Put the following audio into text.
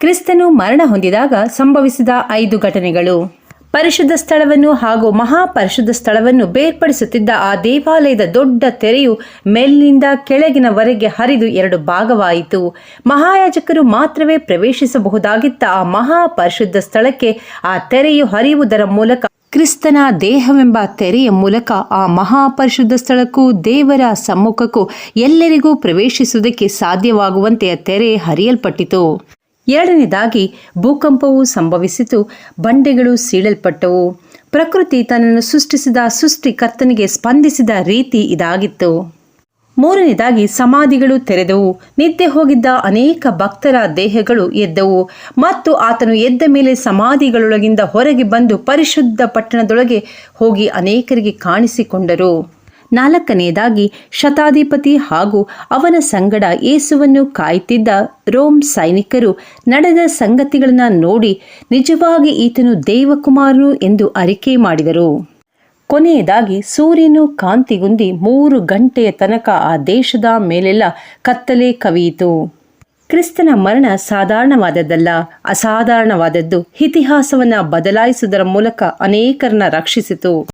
ಕ್ರಿಸ್ತನು ಮರಣ ಹೊಂದಿದಾಗ ಸಂಭವಿಸಿದ ಐದು ಘಟನೆಗಳು. ಪರಿಶುದ್ಧ ಸ್ಥಳವನ್ನು ಹಾಗೂ ಮಹಾಪರಿಶುದ್ಧ ಸ್ಥಳವನ್ನು ಬೇರ್ಪಡಿಸುತ್ತಿದ್ದ ಆ ದೇವಾಲಯದ ದೊಡ್ಡ ತೆರೆಯು ಮೇಲಿನಿಂದ ಕೆಳಗಿನವರೆಗೆ ಹರಿದು ಎರಡು ಭಾಗವಾಯಿತು. ಮಹಾಯಾಜಕರು ಮಾತ್ರವೇ ಪ್ರವೇಶಿಸಬಹುದಾಗಿದ್ದ ಆ ಮಹಾಪರಿಶುದ್ಧ ಸ್ಥಳಕ್ಕೆ ಆ ತೆರೆಯು ಹರಿಯುವುದರ ಮೂಲಕ ಕ್ರಿಸ್ತನ ದೇಹವೆಂಬ ತೆರೆಯ ಮೂಲಕ ಆ ಮಹಾಪರಿಶುದ್ಧ ಸ್ಥಳಕ್ಕೂ ದೇವರ ಸಮ್ಮುಖಕ್ಕೂ ಎಲ್ಲರಿಗೂ ಪ್ರವೇಶಿಸುವುದಕ್ಕೆ ಸಾಧ್ಯವಾಗುವಂತೆ ತೆರೆ ಹರಿಯಲ್ಪಟ್ಟಿತು. ಎರಡನೇದಾಗಿ ಭೂಕಂಪವು ಸಂಭವಿಸಿತು, ಬಂಡೆಗಳು ಸೀಳಲ್ಪಟ್ಟವು. ಪ್ರಕೃತಿ ತನ್ನನ್ನು ಸೃಷ್ಟಿಸಿದ ಸೃಷ್ಟಿಕರ್ತನಿಗೆ ಸ್ಪಂದಿಸಿದ ರೀತಿ ಇದಾಗಿತ್ತು. ಮೂರನೇದಾಗಿ ಸಮಾಧಿಗಳು ತೆರೆದವು. ನಿದ್ದೆ ಹೋಗಿದ್ದ ಅನೇಕ ಭಕ್ತರ ದೇಹಗಳು ಎದ್ದವು ಮತ್ತು ಆತನು ಎದ್ದ ಮೇಲೆ ಸಮಾಧಿಗಳೊಳಗಿಂದ ಹೊರಗೆ ಬಂದು ಪರಿಶುದ್ಧ ಪಟ್ಟಣದೊಳಗೆ ಹೋಗಿ ಅನೇಕರಿಗೆ ಕಾಣಿಸಿಕೊಂಡರು. ನಾಲ್ಕನೆಯದಾಗಿ ಶತಾಧಿಪತಿ ಹಾಗೂ ಅವನ ಸಂಗಡ ಏಸುವನ್ನು ಕಾಯ್ತಿದ್ದ ರೋಮ್ ಸೈನಿಕರು ನಡೆದ ಸಂಗತಿಗಳನ್ನು ನೋಡಿ ನಿಜವಾಗಿ ಈತನು ದೇವಕುಮಾರನು ಎಂದು ಅರಿಕೆ ಮಾಡಿದರು. ಕೊನೆಯದಾಗಿ ಸೂರ್ಯನು ಕಾಂತಿಗುಂದಿ ಮೂರು ಗಂಟೆಯ ತನಕ ಆ ದೇಶದ ಮೇಲೆಲ್ಲ ಕತ್ತಲೆ ಕವಿಯಿತು. ಕ್ರಿಸ್ತನ ಮರಣ ಸಾಧಾರಣವಾದದ್ದಲ್ಲ, ಅಸಾಧಾರಣವಾದದ್ದು ಇತಿಹಾಸವನ್ನು ಬದಲಾಯಿಸುವುದರ ಮೂಲಕ ಅನೇಕರನ್ನ ರಕ್ಷಿಸಿತು.